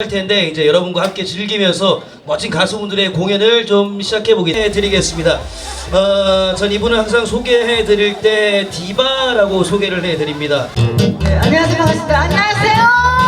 할 텐데 이제 여러분과 함께 즐기면서 멋진 가수분들의 공연을 좀 시작해 보게 드리겠습니다. 어, 전 이분을 항상 소개해 드릴 때 디바라고 소개를 해 드립니다. 네, 안녕하세요 반갑습니다 안녕하세요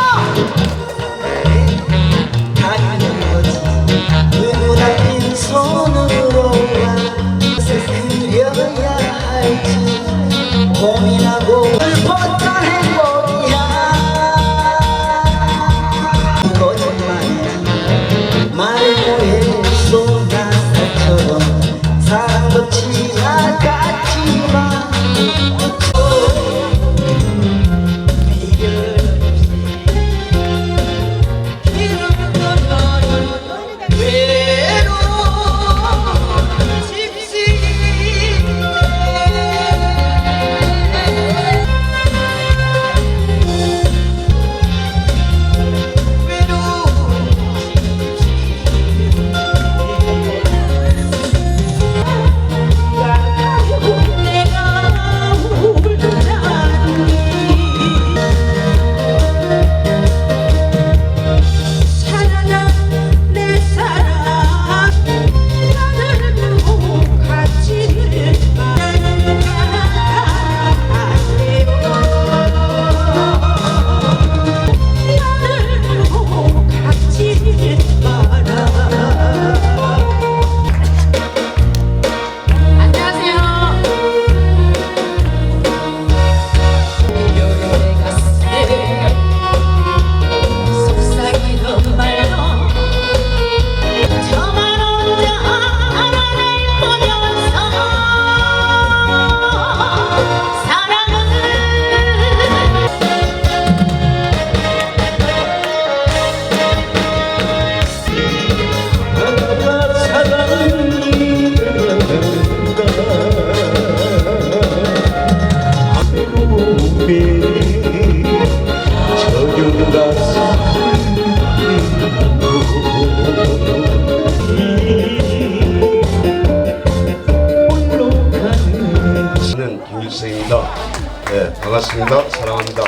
반갑습니다. 사랑합니다.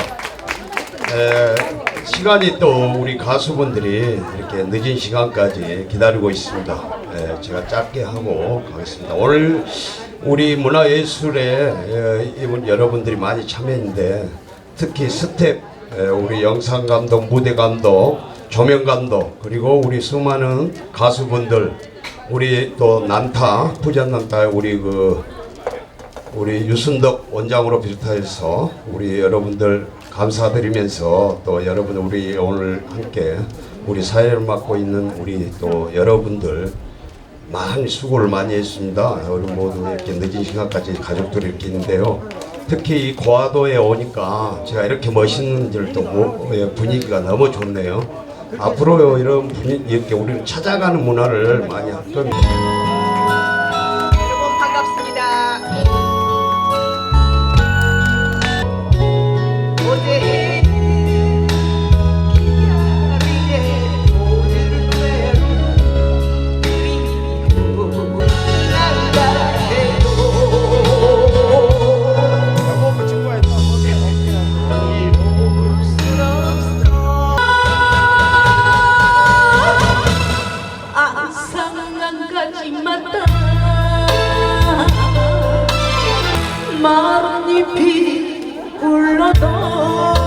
에, 시간이 또 우리 가수분들이 이렇게 늦은 시간까지 기다리고 있습니다. 에, 제가 짧게 하고 가겠습니다. 오늘 우리 문화예술에 에, 이분 여러분들이 많이 참여했는데 특히 스텝, 에, 우리 영상 감독, 무대 감독, 조명 감독 그리고 우리 수많은 가수분들 우리 또 난타, 부전 난타 우리 그 우리 유순덕 원장으로 비롯해서 우리 여러분들 감사드리면서 또 여러분 우리 오늘 함께 우리 사회를 맡고 있는 우리 또 여러분들 많이 수고를 많이 했습니다. 우리 모두 이렇게 늦은 시간까지 가족들이 이렇게 있는데요. 특히 이 고화도에 오니까 제가 이렇게 멋있는 줄또 모- 예, 분위기가 너무 좋네요. 앞으로 이런 분위기 이렇게 우리는 찾아가는 문화를 많이 할 겁니다. 여러분 반갑습니다. 마른 잎이 굴러도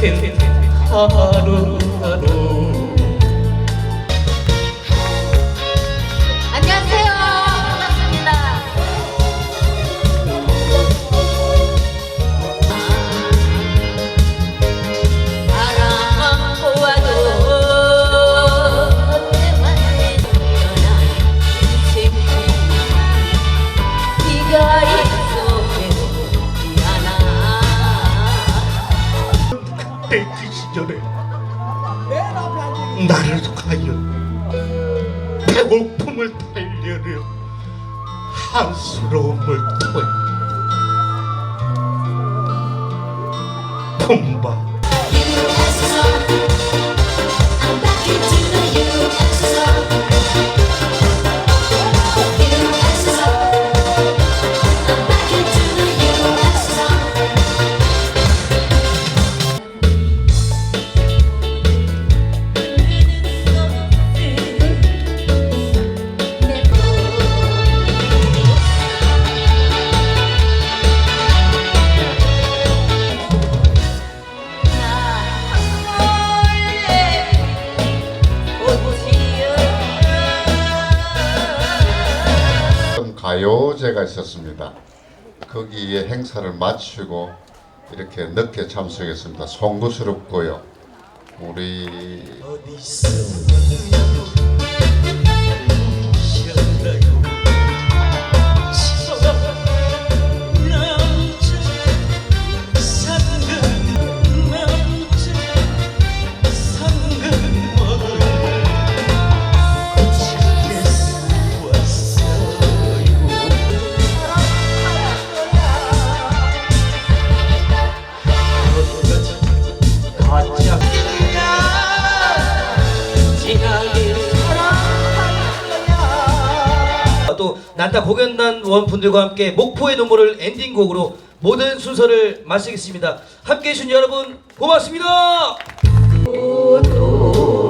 গেছেন হারুন 뺏기 시절에 나를 가여 배고픔을 달려려 한스러움을 토해 품바 가요제가 있었습니다. 거기에 행사를 마치고 이렇게 늦게 참석했습니다. 송구스럽고요. 우리 또 난타 공연단 원분들과 함께 목포의 눈물을 엔딩곡으로 모든 순서를 마치겠습니다. 함께 해주신 여러분 고맙습니다. 또